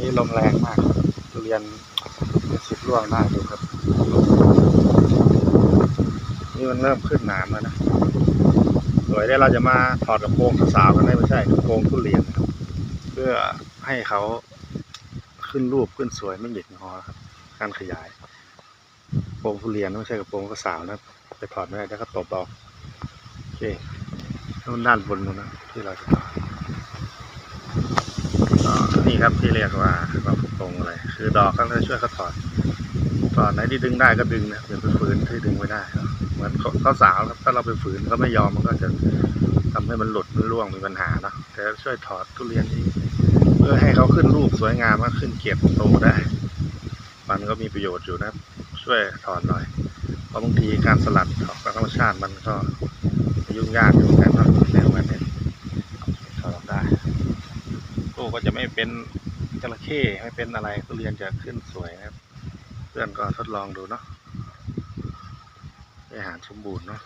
นี่ลมแรงมากทุเรียนสิบร่วงได้าดูครับ นี่มันเริ่มขึ้นหนามแล้วนะสวยได้เราจะมาถอดกระโปรงสาวกันได้ไม่ใช่กระโปรงทุเรียนนะครับ เพื่อให้เขาขึ้นรูปขึ้นสวยไม่หยิกงอครับ การขยายกระโปรงทุเรียนไม่ใช่กระโปรงสาวนะไปถอดไม่ได้แล้วก็ตบเอาโอเคนู่นด้านบนนู้นนะที่เราจะถอด นี่ครับที่เรียกว่ากระโปรงอะไรคือดอกก็เลยช่วยเขาถอดถอดไหนที่ดึงได้ก็ดึงนะอย่าไปฝืนที่ดึงไม่ได้เหมือนเขาสาวครับถ้าเราไปฝืนเขาไม่ยอมมันก็จะทำให้มันหลุดมันร่วงมีปัญหาเนาะแต่ช่วยถอดทุเรียนนี้เพื่อให้เขาขึ้นรูปสวยงามมากขึ้นเกียรติโตได้ มันก็มีประโยชน์อยู่นะ ช่วยถอนหน่อยเพราะบางทีการสลัดออกจากธรรมชาติมันก็ยุ่งยากอยู่เหมือนกันเนาะในวันนี้ถอดออกได้ลู ก็จะไม่เป็นจระเข้ไม่เป็นอะไรทุเรียนจะขึ้นสวยนะครับ เพื่อนก็ทดลองดูเนาะอาหารสมบูรณ์เนาะ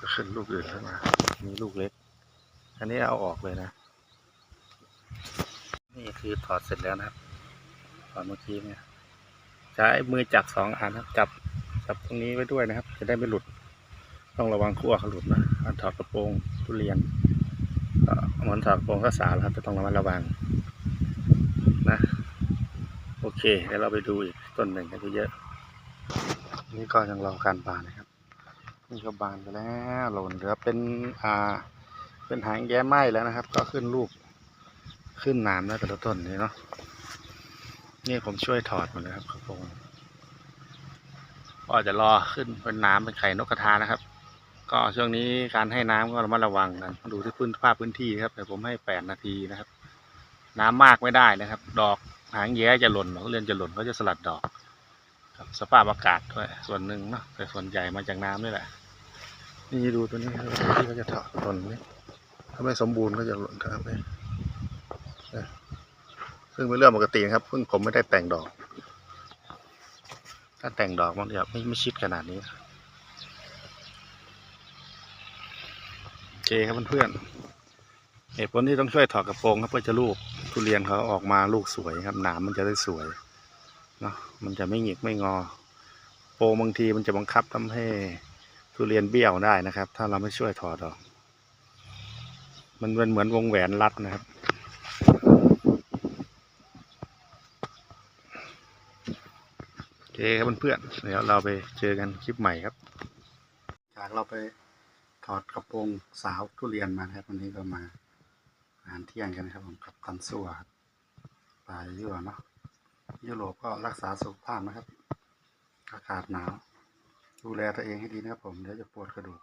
จะขึ้นลูกอื่นขึ้นมา มีลูกเล็ก อันนี้เอาออกเลยนะ นี่คือถอดเสร็จแล้วนะครับ ถอดเมื่อกี้เนี่ย ใช้มือจับสองอันนะครับจับจับตรงนี้ไว้ด้วยนะครับ จะได้ไม่หลุด ต้องระวังขั้วเขาหลุดนะถอดกระโปรงทุเรียน หมอนถอดกโปรงข้าวสารครับจะต้องระมัดระวังนะโอเคเดี๋ยวเราไปดูอีกต้นหนึ่งกันเยอะๆนี่ก็ยังรอการบานนะครับนี่ก็บานไปแล้วหล่นเหลือเป็นอ่าเป็นหางแย้ไหม้แล้วนะครับ ก็ขึ้นลูกขึ้นนามแล้วแต่ละต้นนี่เนาะนี่ผมช่วยถอดหมดเลยครับกระโปรงก็จะรอขึ้นเป็นน้ำเป็นไข่นกกระทานะครับ ก็ช่วงนี้การให้น้ำก็ระมัดระวังกันดูที่พื้นภาพพื้นที่ครับเดี๋ยวผมให้แปดนาทีนะครับ น้ำมากไม่ได้นะครับ ดอกหางแย้จะหล่นทุเรียนจะหล่นเขาจะสลัดดอกครับสภาพอากาศด้วยส่วนหนึ่งเนาะแต่ส่วนใหญ่มาจากน้ำนี่แหละ นี่ดูตัวนี้ครับที่เขาจะถอดหล่นนี่ถ้าไม่สมบูรณ์ก็จะหล่นครับนี่ซึ่งเป็นเรื่องปกตินะครับเพิ่งผมไม่ได้แต่งดอก ถ้าแต่งดอกมันจะไม่ไม่ชิดขนาดนี้ โอ เคครับเพื่อนๆเหตุผลที่ต้องช่วยถอดกระโปรงครับเพื่อจะลูกทุเรียนเขาออกมาลูกสวยครับหนามมันจะได้สวยเนาะมันจะไม่หงิกไม่งอ โปรงบางทีมันจะบังคับทำให้ทุเรียนเบี้ยวได้นะครับ ถ้าเราไม่ช่วยถอดออก มันเป็นเหมือนวงแหวนรัดนะครับโอเคครับเพื่อนๆเดี๋ยวเราไปเจอกันคลิปใหม่ครับจากเราไป ถอดกระโปรงสาวทุเรียนมาครับวันนี้ก็มาอาหารเที่ยงกันนะครับผมกับตันสัวครับปลายุโรปเนาะยุโรปก็รักษาสุขภาพนะครับ อากาศหนาว ดูแลตัวเองให้ดีนะครับผมเดี๋ยวจะปวดกระดูก